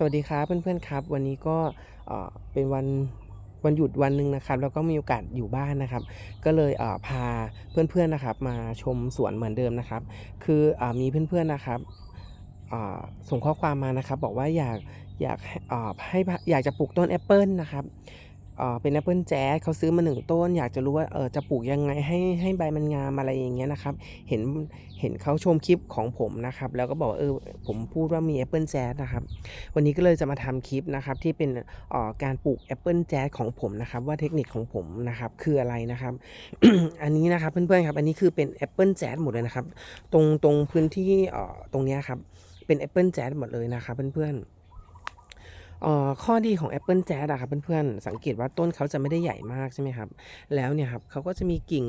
สวัสดีครับเพื่อนๆครับ วันนี้ก็เป็นวันวันหยุดวันหนึ่งนะครับแล้วก็มีโอกาสอยู่บ้านนะครับ ก็เลยเอ่อพาเพื่อนๆนะครับ มาชมสวนเหมือนเดิมนะครับ คืออมีเพื่อนๆนะครับส่งข้อความมานะครับ บอกว่าอยากอยากให้อยากจะปลูกต้นแอปเปิลนะครับ เป็นแอปเปิลแจ๊สเขาซื้อมาหนึ่งต้น อยากจะรู้ว่าเออจะปลูกยังไงให้ให้ใบมันงามอะไรอย่างเงี้ยนะครับ เห็นเห็นเขาชมคลิปของผมนะครับ แล้วก็บอกเออผมพูดว่ามีแอปเปิลแจ๊สนะครับ วันนี้ก็เลยจะมาทำคลิปนะครับที่เป็นออการปลูกแอปเปิลแจ๊สของผมนะครับ ว่าเทคนิคของผมนะครับคืออะไรนะครับ อันนี้นะครับเพื่อนๆครับ อันนี้คือเป็นแอปเปิลแจ๊สหมดเลยนะครับ ตรงตรงพื้นที่ออตรงเนี้ยครับ เป็นแอปเปิลแจ๊สหมดเลยนะครับเพื่อนๆ ข้อดีของแอปเปิลแจ๊สอะครับเพื่อนๆ สังเกตว่าต้นเขาจะไม่ได้ใหญ่มากใช่ไหมครับ แล้วเนี่ยครับเขาก็จะมีกิ่ง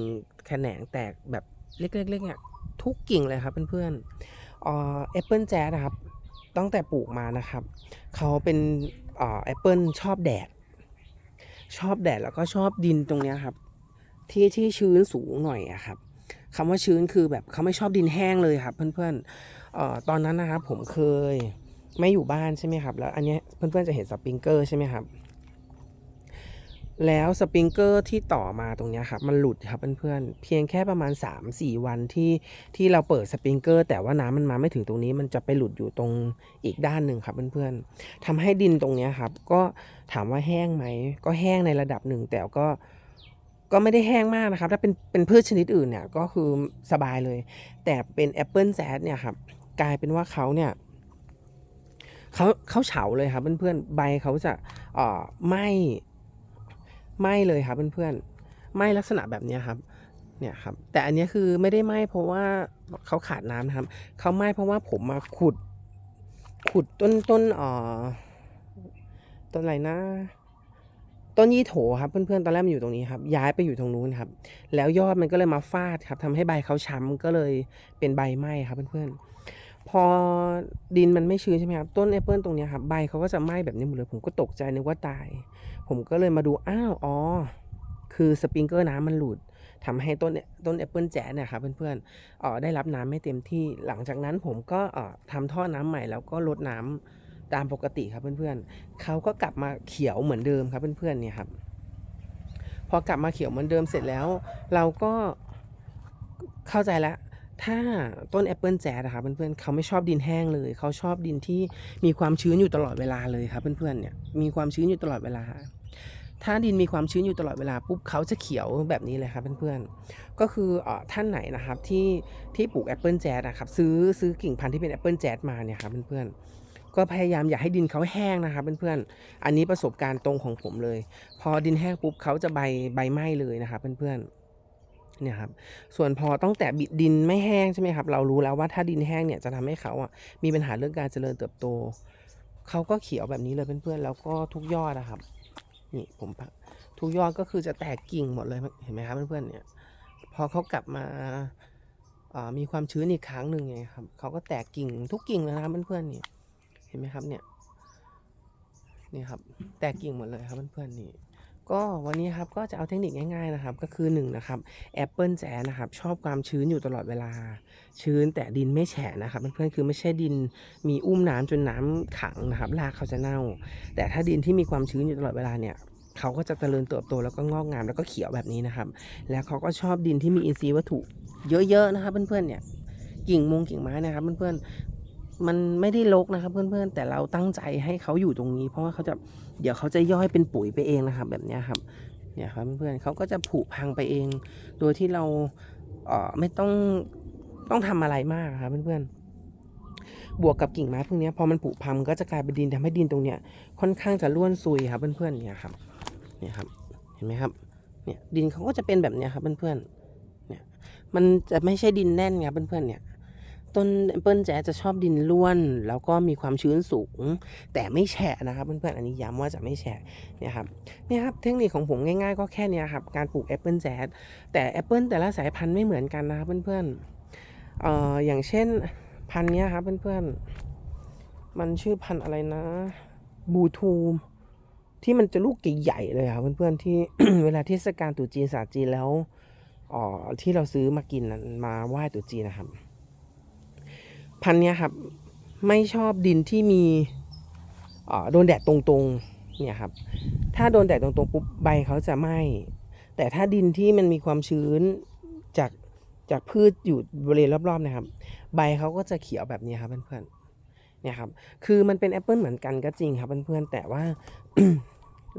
แขนงแตกแบบเล็กๆๆเนี่ยทุกกิ่งเลยครับเพื่อนๆแอปเปิลแจ๊สนะครับตั้งแต่ปลูกมานะครับเขาเป็นแอปเปิลชอบแดด ชอบแดดแล้วก็ชอบดินตรงเนี้ยครับ ที่ที่ชื้นสูงหน่อยอะครับคำว่าชื้นคือแบบเขาไม่ชอบดินแห้งเลยครับเพื่อนๆออตอนนั้นนะครับผมเคย ไม่อยู่บ้านใช่ไหมครับ แล้วอันนี้เพื่อนๆจะเห็นสปริงเกอร์ใช่ไหมครับ แล้วสปริงเกอร์ที่ต่อมาตรงนี้ครับ มันหลุดครับเพื่อนๆเพียงแค่ประมาณ 3-4 วันที่ที่เราเปิดสปริงเกอร์แต่ว่าน้ำมันมาไม่ถึงตรงนี้ มันจะไปหลุดอยู่ตรงอีกด้านหนึ่งครับเพื่อนๆทำให้ดินตรงนี้ครับ ก็ถามว่าแห้งไหมก็แห้งในระดับหนึ่งแต่ก็ก็ไม่ได้แห้งมากนะครับ ถ้าเป็นเป็นพืชชนิดอื่นเนี่ยก็คือสบายเลย แต่เป็นแอปเปิลแซดเนี่ยครับกลายเป็นว่าเขาเนี่ย เขาเขาเฉาเลยครับเพื่อนๆใบเขาจะออไหม้ไหม้เลยครับเพื่อนๆไหม้ลักษณะแบบนี้ครับเนี่ยครับแต่อันนี้คือไม่ได้ไหม้เพราะว่าเขาขาดน้ำนะครับเขาไหม้เพราะว่าผมมาขุด ขุดต้นต้นอ่อต้นอะไรนะ ต้นยี่โถครับเพื่อนๆตอนแรกมันอยู่ตรงนี้ครับ ย้ายไปอยู่ตรงนู้นครับ แล้วยอดมันก็เลยมาฟาดครับทำให้ใบเขาช้ำก็เลยเป็นใบไหม้ครับเพื่อนๆ พอดินมันไม่ชื้นใช่ไหมครับต้นแอปเปิลตรงนี้ครับใบเขาก็จะไหม้แบบนี้หมดเลย ผมก็ตกใจนึกว่าตาย ผมก็เลยมาดูอ้าวอ๋อคือสปริงเกอร์น้ำมันหลุดทำให้ต้นต้นแอปเปิลแจ๊เนี่ยครับเพื่อนๆอ่อได้รับน้ำไม่เต็มที่หลังจากนั้นผมก็ออทำท่อน้ำใหม่แล้วก็ลดน้ำตามปกติครับเพื่อนๆเขาก็กลับมาเขียวเหมือนเดิมครับเพื่อนๆเนี่ยครับพอกลับมาเขียวเหมือนเดิมเสร็จแล้ว เราก็เข้าใจแล้ว ถ้าต้นแอปเปิลแจ๊ดอะครับเพื่อนๆเขาไม่ชอบดินแห้งเลย เขาชอบดินที่มีความชื้นอยู่ตลอดเวลาเลยครับเพื่อนๆเนี่ยมีความชื้นอยู่ตลอดเวลา ถ้าดินมีความชื้นอยู่ตลอดเวลาปุ๊บเขาจะเขียวแบบนี้เลยครับเพื่อนๆก็คืออท่านไหนนะครับที่ที่ปลูกแอปเปิลแจ๊ดนะครับซื้อซื้อกิ่งพันธุ์ที่เป็นแอปเปิลแจ๊ดมาเนี่ยครับเพื่อนๆก็พยายามอย่าให้ดินเขาแห้งนะครับเพื่อนๆ อันนี้ประสบการณ์ตรงของผมเลย พอดินแห้งปุ๊บเขาจะใบใบไหม้เลยนะครับเพื่อนๆ เนี่ยครับส่วนพอต้องแต่บิดดินไม่แห้งใช่ไหมครับ เรารู้แล้วว่าถ้าดินแห้งเนี่ยจะทำให้เขาอะมีปัญหาเรื่องการเจริญเติบโต เขาก็เขียวแบบนี้เลยเพื่อนๆแล้วก็ทุกยอดนะครับ นี่ผมทุกยอดก็คือจะแตกกิ่งหมดเลยเห็นไหมครับเพื่อนๆเนี่ย พอเขากลับมาอ่ามีความชื้นอีกครั้งหนึ่งไงครับเขาก็แตกกิ่งทุกกิ่งเลยนะครับเพื่อนๆนี่เห็นไหมครับเนี่ยนี่ครับ แตกกิ่งหมดเลยครับเพื่อนๆนี่ ก็วันนี้ครับก็จะเอาเทคนิคง่ายๆนะครับ ก็คือ1นงนะครับแอปเปิลแจนะครับชอบความชื้นอยู่ตลอดเวลา ชื้นแต่ดินไม่แฉะนะครับเพื่อนๆคือไม่ใช่ดินมีอุ้มน้ำจนน้ำขังนะครับรากเขาจะเน่า แต่ถ้าดินที่มีความชื้นอยู่ตลอดเวลาเนี่ยเขาก็จะเจริญเติบโตแล้วก็งอกงามแล้วก็เขียวแบบนี้นะครับ แล้วเขาก็ชอบดินที่มีอินทรีย์วัตถุเยอะๆนะครับเพื่อนๆเนี่ยกิ่งมงกิ่งไม้นะครับเพื่อนๆ มันไม่ได้รกนะครับเพื่อนๆ แต่เราตั้งใจให้เขาอยู่ตรงนี้ เพราะว่าเขาจะเดี๋ยวเขาจะย่อยเป็นปุ๋ยไปเองนะครับ แบบนี้ครับเนี่ยครับเพื่อนๆเขาก็จะผุพังไปเอง โดยที่เราเอ่อไม่ต้องต้องทำอะไรมากครับเพื่อนๆ บวกกับกิ่งไม้พวกเนี้ยพอมันผุพังก็จะกลายเป็นดินทำให้ดินตรงเนี้ยค่อนข้างจะร่วนซุยครับเพื่อนๆเนี่ยครับเนี่ยครับเห็นไหมครับเนี่ยดินเขาก็จะเป็นแบบเนี้ยครับเพื่อนๆเนี่ยมันจะไม่ใช่ดินแน่นไงเพื่อนๆเนี่ย ต้นแอปเปิลแจ๊จะชอบดินร่วน แล้วก็มีความชื้นสูง แต่ไม่แฉะนะครับเพื่อนๆอันนี้ย้ำว่าจะไม่แฉะเนี่ยครับเนี่ยครับเทคนิคของผมง่ายๆ ก็แค่นี้ครับการปลูกแอปเปิลแจ๊สแต่แอปเปิลแต่ละสายพันธุ์ไม่เหมือนกันนะครับเพื่อนๆเอ่ออย่างเช่นพันธุ์นี้ครับเพื่อนๆมันชื่อพันธุ์อะไรนะบูทูมที่มันจะลูกใหญ่ๆเลยครับเพื่อนๆที่เวลาเทศกาลตรุษจีนศาสตร์จีนแล้วอ๋อที่เราซื้อมากินนั้นมาไหว้ตรุษจีนนะครับ พันธุ์เนี้ยครับ ไม่ชอบดินที่มีโดนแดดตรงๆเนี่ยครับ ถ้าโดนแดดตรงๆปุ๊บใบเขาจะไหม้แต่ถ้าดินที่มันมีความชื้นจากจากพืชอยู่บริเวณรอบๆนะครับ ใบเขาก็จะเขียวแบบนี้ครับเพื่อนๆเนี่ยครับ คือมันเป็นแอปเปิลเหมือนกันก็จริงครับเพื่อนๆแต่ว่า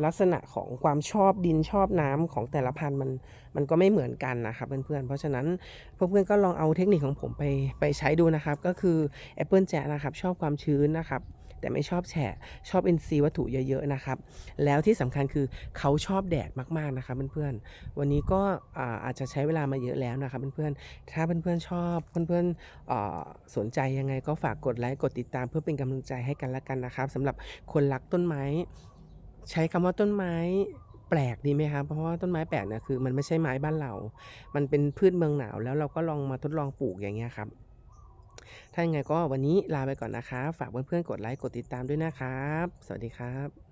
ลักษณะของความชอบดินชอบน้ำของแต่ละพันธุ์มันมันก็ไม่เหมือนกันนะครับเพื่อนๆ เพราะฉะนั้นเพื่อนๆก็ลองเอาเทคนิคของผมไปไปใช้ดูนะครับ ก็คือแอปเปิลแจ๊นะครับชอบความชื้นนะครับแต่ไม่ชอบแฉะชอบอินทรีย์วัตถุเยอะๆนะครับ แล้วที่สำคัญคือเขาชอบแดดมากๆนะครับเพื่อนๆ วันนี้ก็อาจจะใช้เวลามาเยอะแล้วนะครับเพื่อนๆ ถ้าเพื่อนๆชอบเพื่อนๆอ่าสนใจยังไงก็ฝากกดไลค์กดติดตามเพื่อเป็นกำลังใจให้กันละกันนะครับสำหรับคนรักต้นไม้ ใช้คำว่าต้นไม้แปลกดีไหมครับ เพราะว่าต้นไม้แปลกเนี่ยคือมันไม่ใช่ไม้บ้านเรา มันเป็นพืชเมืองหนาว แล้วเราก็ลองมาทดลองปลูกอย่างเงี้ยครับ ถ้าอย่างไงก็วันนี้ลาไปก่อนนะครับ ฝากเพื่อนๆกดไลค์กดติดตามด้วยนะครับ สวัสดีครับ